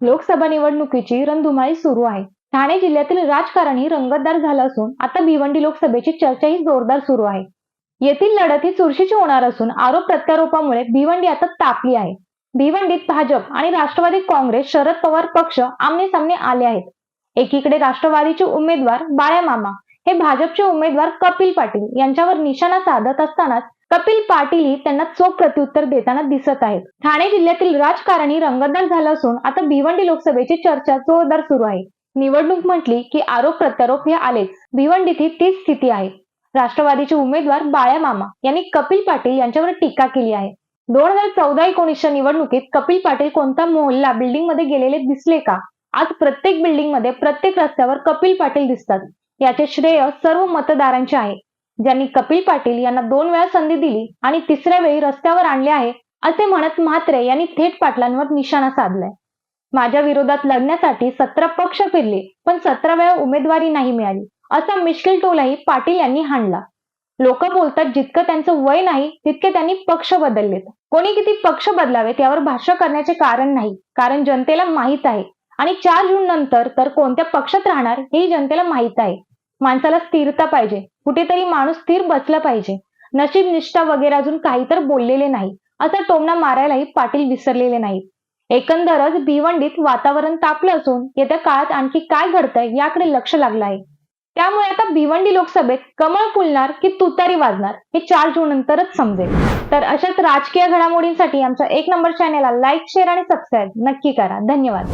लोकसभा निवडणुकीची रणधुमाळी सुरू आहे. ठाणे जिल्ह्यातील राजकारणी रंगतदार झालं असून आता भिवंडी लोकसभेची चर्चाही जोरदार सुरू आहे. येथील लढत ही चुरशीची होणार असून आरोप प्रत्यारोपामुळे भिवंडी आता तापली आहे. भिवंडीत भाजप आणि राष्ट्रवादी काँग्रेस शरद पवार पक्ष आमने सामने आले आहेत. एकीकडे राष्ट्रवादीचे उमेदवार बाळ्या मामा हे भाजपचे उमेदवार कपिल पाटील यांच्यावर निशाणा साधत असतानाच कपिल पाटीलही त्यांना चोख प्रत्युत्तर देताना दिसत आहेत. ठाणे जिल्ह्यातील राजकारणी रंगतदार झालं असून आता भिवंडी लोकसभेची चर्चा जोरदार सुरू आहे. निवडणूक म्हटली की आरोप प्रत्यारोप हे आलेच. भिवंडीतही तीच स्थिती आहे. राष्ट्रवादीचे उमेदवार बाळ्या मामा यांनी कपिल पाटील यांच्यावर टीका केली आहे. दोन हजार चौदा एकोणीसच्या निवडणुकीत कपिल पाटील कोणता मोहल्ला बिल्डिंगमध्ये गेलेले दिसले का? आज प्रत्येक बिल्डिंगमध्ये प्रत्येक रस्त्यावर कपिल पाटील दिसतात. याचे श्रेय सर्व मतदारांचे आहे. ज्यांनी कपिल पाटील यांना दोन वेळा संधी दिली आणि तिसऱ्या वेळी रस्त्यावर आणले आहे असे म्हणत म्हात्रे यांनी थेट पाटलांवर निशाणा साधलाय. माझ्या विरोधात लढण्यासाठी सतरा पक्ष फिरले पण सतरा वेळा उमेदवारी नाही मिळाली असा मिश्किल टोलाही पाटील यांनी हाणला. लोक बोलतात जितकं त्यांचं वय नाही तितके त्यांनी पक्ष बदललेत. कोणी किती पक्ष बदलावेत यावर भाष्य करण्याचे कारण नाही कारण जनतेला माहीत आहे. आणि चार जून नंतर तर कोणत्या पक्षात राहणार हेही जनतेला माहीत आहे. माणसाला स्थिरता पाहिजे. कुठेतरी माणूस स्थिर बसला पाहिजे. नशीब निष्ठा वगैरे अजून काही तर बोललेले नाही असं टोमणा मारायलाही पाटील विसरलेले नाहीत. एकंदरच भिवंडीत वातावरण तापलं असून येत्या काळात आणखी काय घडतंय याकडे लक्ष लागलं आहे. त्यामुळे आता भिवंडी लोकसभेत कमळ फुलणार की तुतारी वाजणार हे चार जून नंतरच समजेल. तर अशाच राजकीय घडामोडींसाठी आमच्या एक नंबर चॅनेलला लाईक शेअर आणि सबस्क्राईब नक्की करा. धन्यवाद.